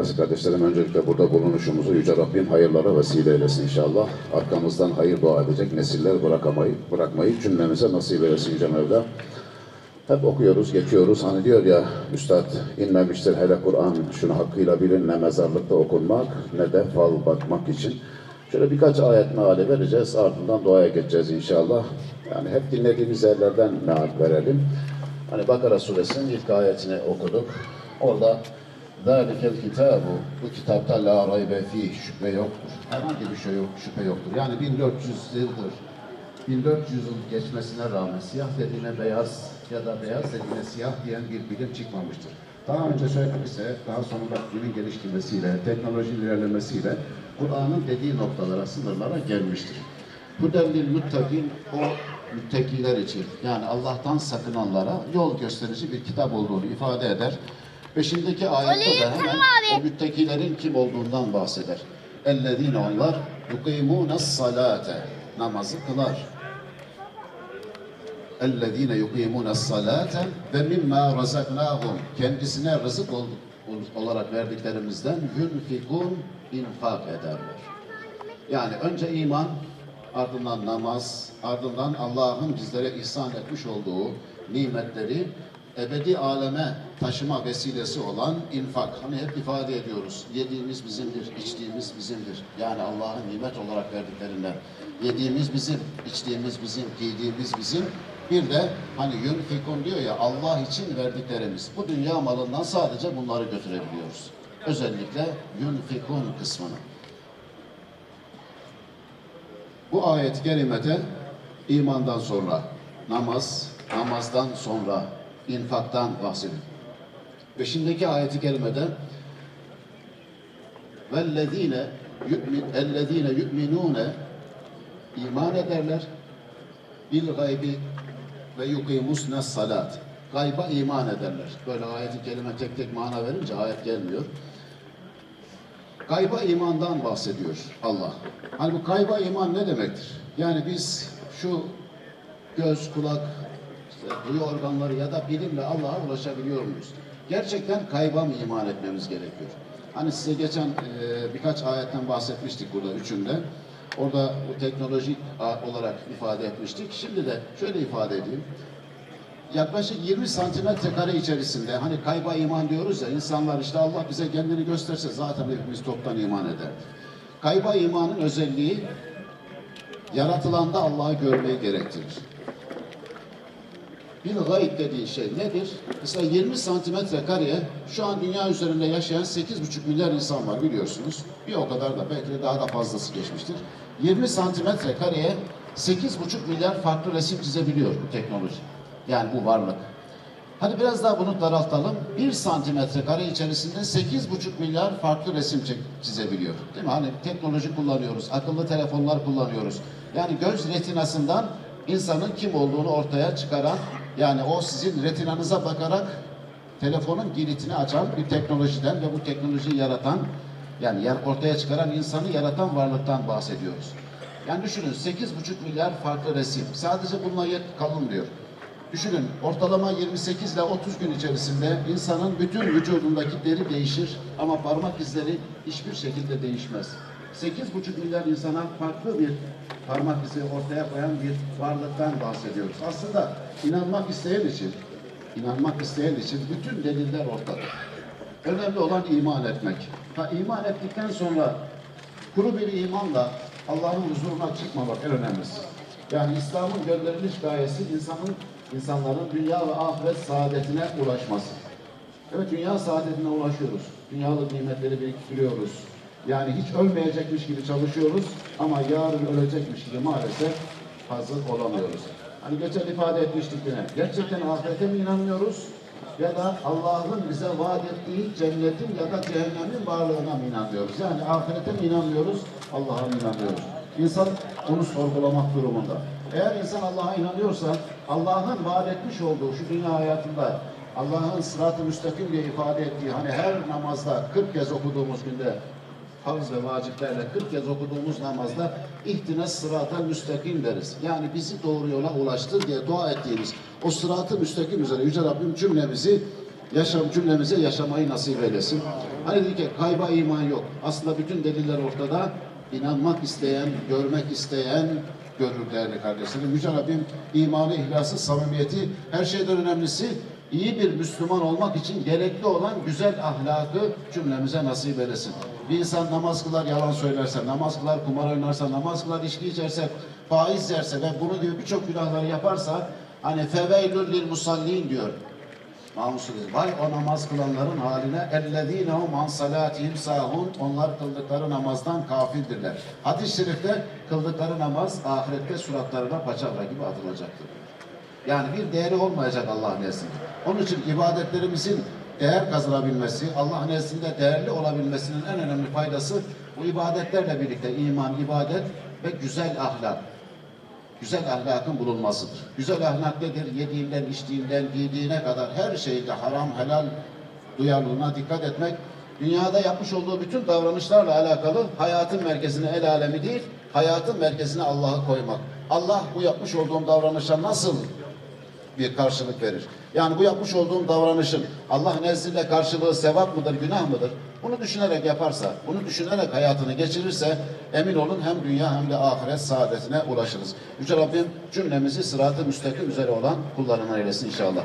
Aziz kardeşlerim öncelikle burada bulunuşumuzu Yüce Rabbim hayırlara vesile eylesin inşallah. Arkamızdan hayır dua edecek nesiller bırakamayı, bırakmayı cümlemize nasip eylesin Yüce Mevla. Hep okuyoruz, geçiyoruz. Hani diyor ya Üstad inmemiştir hele Kur'an şunu hakkıyla bilin ne mezarlıkta okunmak ne de fal bakmak için. Şöyle birkaç ayet meali vereceğiz ardından duaya geçeceğiz inşallah. Yani hep dinlediğimiz yerlerden meal verelim. Hani Bakara suresinin ilk ayetini okuduk. Orada Zalikel kitabu. Bu kitapta la raybe fih. Şüphe yoktur. Herhangi bir şey yok, şüphe yoktur. Yani 1400 yıldır 1400 yıl geçmesine rağmen siyah dediğine beyaz ya da beyaz dediğine siyah diyen bir bilim çıkmamıştır. Daha önce söyledim ise daha sonra bilimin geliştirmesiyle, teknolojinin ilerlemesiyle Kur'an'ın dediği noktalara, sınırlara gelmiştir. Bu denli muttakin o müttakiler için yani Allah'tan sakınanlara yol gösterici bir kitap olduğunu ifade eder. Peşindeki ayette de hemen o müttakilerin kim olduğundan bahseder. Ellezine onlar yukimûne salate namazı kılar. Ellezine yukimûne salate ve mimma razaknâhum kendisine rızık olduk olarak verdiklerimizden yunfikun infak ederler. Yani önce iman, ardından namaz, ardından Allah'ın bizlere ihsan etmiş olduğu nimetleri ebedi aleme taşıma vesilesi olan infak. Hani hep ifade ediyoruz. Yediğimiz bizimdir, içtiğimiz bizimdir. Yani Allah'ın nimet olarak verdiklerinden. Yediğimiz bizim, içtiğimiz bizim, giydiğimiz bizim. Bir de hani yunfikun diyor ya Allah için verdiklerimiz. Bu dünya malından sadece bunları götürebiliyoruz. Özellikle yunfikun kısmını. Bu ayet-i kerimede imandan sonra namaz, namazdan sonra infaktan bahsediyor. Beşindeki ayet-i kerimede vellezine ellezine yu'minune iman ederler bil gaybi ve yukimusne salat. Gayba iman ederler. Böyle ayet-i kerime tek tek mana verince ayet gelmiyor. Gayba imandan bahsediyor Allah. Hani bu gayba iman ne demektir? Yani biz şu göz, kulak, işte duyu organları ya da bilimle Allah'a ulaşabiliyor muyuz? Gerçekten kayba mı iman etmemiz gerekiyor? Hani size geçen e, birkaç ayetten bahsetmiştik burada üçünde. Orada bu teknolojik olarak ifade etmiştik. Şimdi de şöyle ifade edeyim yaklaşık 20 santimetre kare içerisinde hani kayba iman diyoruz ya insanlar işte Allah bize kendini gösterse zaten hepimiz toptan iman ederdik. Kayba imanın özelliği yaratılanda Allah'ı görmeyi gerektirir. Bir gayb dediği şey nedir? Mesela 20 santimetre kareye şu an dünya üzerinde yaşayan 8,5 milyar insan var biliyorsunuz. Bir o kadar da belki de daha da fazlası geçmiştir. 20 santimetre kareye 8,5 milyar farklı resim çizebiliyor bu teknoloji. Yani bu varlık. Hadi biraz daha bunu daraltalım. 1 santimetre kare içerisinde 8,5 milyar farklı resim çizebiliyor. Değil mi? Hani teknoloji kullanıyoruz, akıllı telefonlar kullanıyoruz. Yani göz retinasından insanın kim olduğunu ortaya çıkaran, yani o sizin retinanıza bakarak telefonun kilitini açan bir teknolojiden ve bu teknolojiyi yaratan, yani ortaya çıkaran insanı yaratan varlıktan bahsediyoruz. Yani düşünün 8,5 milyar farklı resim. Sadece bununla yet kalın diyor. Düşünün ortalama 28 ile 30 gün içerisinde insanın bütün vücudundaki deri değişir ama parmak izleri hiçbir şekilde değişmez. 8,5 milyar insana farklı bir parmak izi ortaya koyan bir varlıktan bahsediyoruz. Aslında inanmak isteyen için, inanmak isteyen için bütün deliller ortada. Önemli olan iman etmek. Ha iman ettikten sonra kuru bir imanla Allah'ın huzuruna çıkmamak en önemlisi. Yani İslam'ın gönderiliş gayesi insanın insanların dünya ve ahiret saadetine ulaşması. Evet dünya saadetine ulaşıyoruz. Dünyalık nimetleri biriktiriyoruz. Yani hiç ölmeyecekmiş gibi çalışıyoruz ama yarın ölecekmiş gibi maalesef hazır olamıyoruz. Hani geçen ifade etmiştik yine. Gerçekten ahirete mi inanmıyoruz? Ya da Allah'ın bize vaat ettiği cennetin ya da cehennemin varlığına mı inanmıyoruz? Yani ahirete mi inanmıyoruz? Allah'a mı inanmıyoruz? İnsan onu sorgulamak durumunda. Eğer insan Allah'a inanıyorsa Allah'ın vaat etmiş olduğu şu dünya hayatında Allah'ın sırat-ı müstakim diye ifade ettiği hani her namazda 40 kez okuduğumuz günde farz ve vaciplerle 40 kez okuduğumuz namazda ihtine sırata müstakim deriz. Yani bizi doğru yola ulaştır diye dua ettiğimiz o sıratı müstakim üzere Yüce Rabbim cümlemizi yaşam cümlemize yaşamayı nasip eylesin. Hani dedik ki kayba iman yok. Aslında bütün deliller ortada. İnanmak isteyen, görmek isteyen görür değerli kardeşlerim. Yüce Rabbim imanı, ihlası, samimiyeti her şeyden önemlisi iyi bir Müslüman olmak için gerekli olan güzel ahlakı cümlemize nasip eylesin. Bir insan namaz kılar yalan söylerse, namaz kılar kumar oynarsa, namaz kılar içki içerse, faiz yerse ve bunu diyor birçok günahları yaparsa hani feveylül lil musallin diyor. Namusu dedi. Vay o namaz kılanların haline ellezine hum an salatihim sahun. Onlar kıldıkları namazdan kafildirler. Hadis-i şerifte kıldıkları namaz ahirette suratlarına paçavra gibi atılacaktır. Yani bir değeri olmayacak Allah nezdinde. Onun için ibadetlerimizin değer kazanabilmesi, Allah nezdinde değerli olabilmesinin en önemli faydası bu ibadetlerle birlikte iman, ibadet ve güzel ahlak güzel ahlakın bulunmasıdır. Güzel ahlak nedir? Yediğinden, içtiğinden, giydiğine kadar her şeyde haram, helal duyarlılığına dikkat etmek. Dünyada yapmış olduğu bütün davranışlarla alakalı hayatın merkezine el alemi değil, hayatın merkezine Allah'ı koymak. Allah bu yapmış olduğum davranışa nasıl bir karşılık verir? Yani bu yapmış olduğum davranışın Allah nezdinde karşılığı sevap mıdır, günah mıdır? Bunu düşünerek yaparsa, bunu düşünerek hayatını geçirirse emin olun hem dünya hem de ahiret saadetine ulaşırız. Yüce Rabbim cümlemizi sıratı müstakim üzere olan kullarına eylesin inşallah.